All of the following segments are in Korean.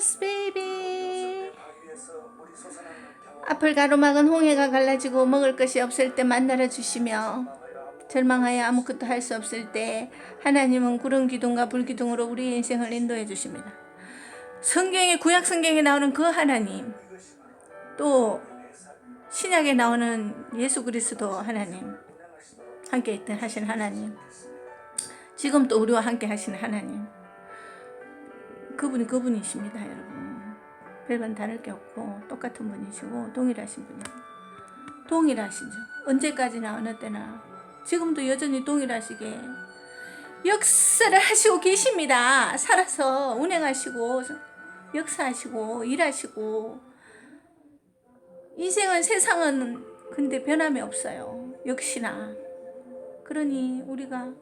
us, baby. 앞을 가로막은 홍해가 갈라지고 먹을 것이 없을 때 만나러 주시며 절망하여 아무것도 할 수 없을 때 하나님은 구름 기둥과 불 기둥으로 우리의 인생을 인도해 주십니다. 성경에 구약 성경에 나오는 그 하나님 또 신약에 나오는 예수 그리스도 하나님 함께 있던 하신 하나님 지금 또 우리와 함께 하시는 하나님 그분이 그분이십니다 여러분. 별반 다를 게 없고 똑같은 분이시고 동일하신 분이고 동일하시죠 언제까지나 어느 때나 지금도 여전히 동일하시게 역사를 하시고 계십니다. 살아서 운행하시고 역사하시고 일하시고 인생은 세상은 근데 변함이 없어요. 역시나. 그러니 우리가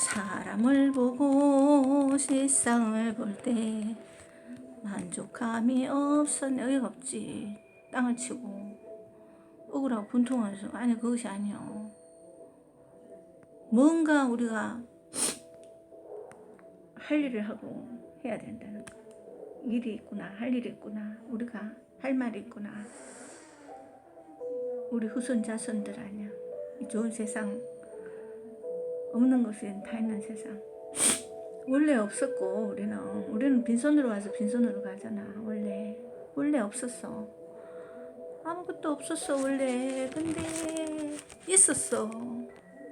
사람을 보고 세상을 볼 때 만족감이 없었네. 어이가 없지. 땅을 치고 억울하고 분통해서 아니 그것이 아니요. 뭔가 우리가 할 일을 하고 해야 된다는 거. 일이 있구나 할 일이 있구나 우리가 할 말이 있구나. 우리 후손 자손들 아니야. 이 좋은 세상 없는 것이 다 있는 세상. 원래 없었고 우리는 우리는 빈손으로 와서 빈손으로 가잖아. 원래 원래 없었어. 아무것도 없었어 원래. 근데 있었어.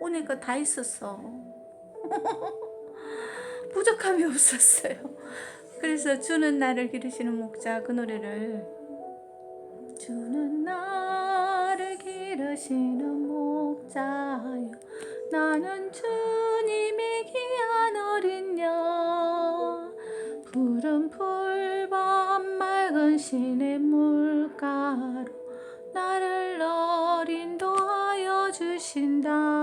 오니까 다 있었어. 부족함이 없었어요. 그래서 주는 나를 기르시는 목자 그 노래를 주는 나를 기르시는 목자요 나는 주님의 귀한 어린 양 푸른 풀밤 맑은 시냇 물가로 나를 어린도하여 주신다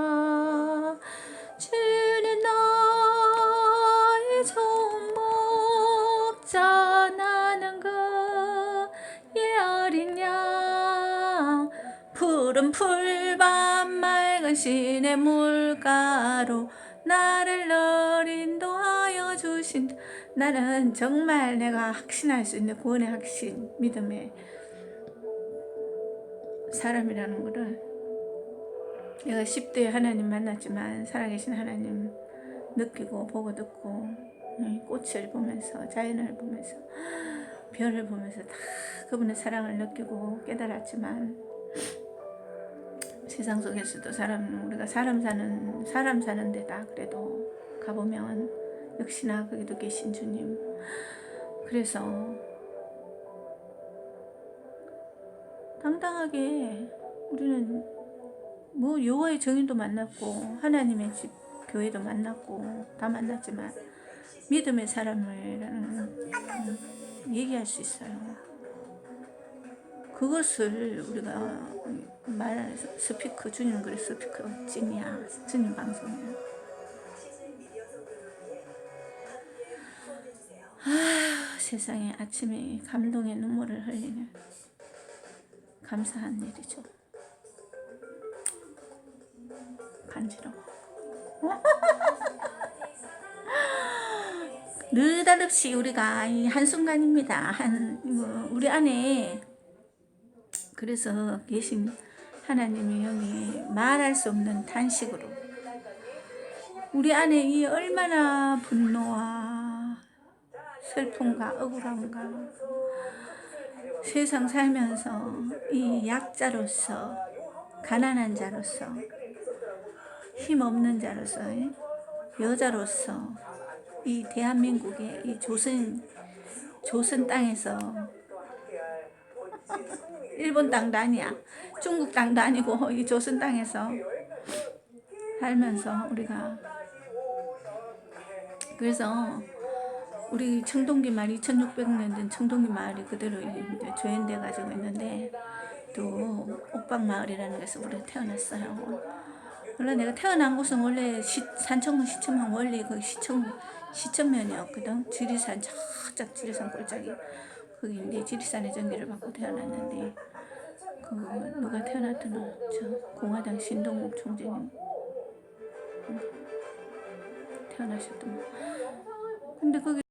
푸른 풀밤 맑은 시냇 물가로 나를 어린도하여 주신 나는 정말 내가 확신할 수 있는 구원의 확신 믿음의 사람이라는 것을 내가 10대에 하나님 만났지만 살아계신 하나님 느끼고 보고 듣고 꽃을 보면서 자연을 보면서 별을 보면서 다 그분의 사랑을 느끼고 깨달았지만 세상 속에서도 사람 우리가 사람 사는 사람 사는 데다 그래도 가보면 역시나 거기도 계신 주님 그래서 당당하게 우리는 뭐 여호와의 정인도 만났고 하나님의 집 교회도 만났고 다 만났지만 믿음의 사람이라는 음, 얘기할 수 있어요. 그것을 우리가 말 스피커 주님 그래 스피커 찜이야 주님 방송이야. 아 세상에 아침에 감동의 눈물을 흘리는 감사한 일이죠. 간지러워. 느닷없이 우리가 이 한순간입니다. 한, 뭐, 우리 안에 그래서 계신 하나님의 영이 말할 수 없는 탄식으로 우리 안에 이 얼마나 분노와 슬픔과 억울함과 세상 살면서 이 약자로서 가난한 자로서 힘없는 자로서 여자로서 이 대한민국의 이 조선 조선 땅에서 일본 땅도 아니야 중국 땅도 아니고 이 조선 땅에서 살면서 우리가 그래서 우리 청동기 마을 2600년 된 청동기 마을이 그대로 조연돼 가지고 있는데 또 옥방 마을이라는 곳에서 우리 태어났어요. 원래 내가 태어난 곳은 원래 시, 산청면 시청면 원래 그 시청 시청면이었거든. 지리산 저쪽 지리산 골짜기 거기 이제 지리산의 전기를 받고 태어났는데 그 누가 태어났더나 저 공화당 신동욱 총재님 태어나셨던 근데 거기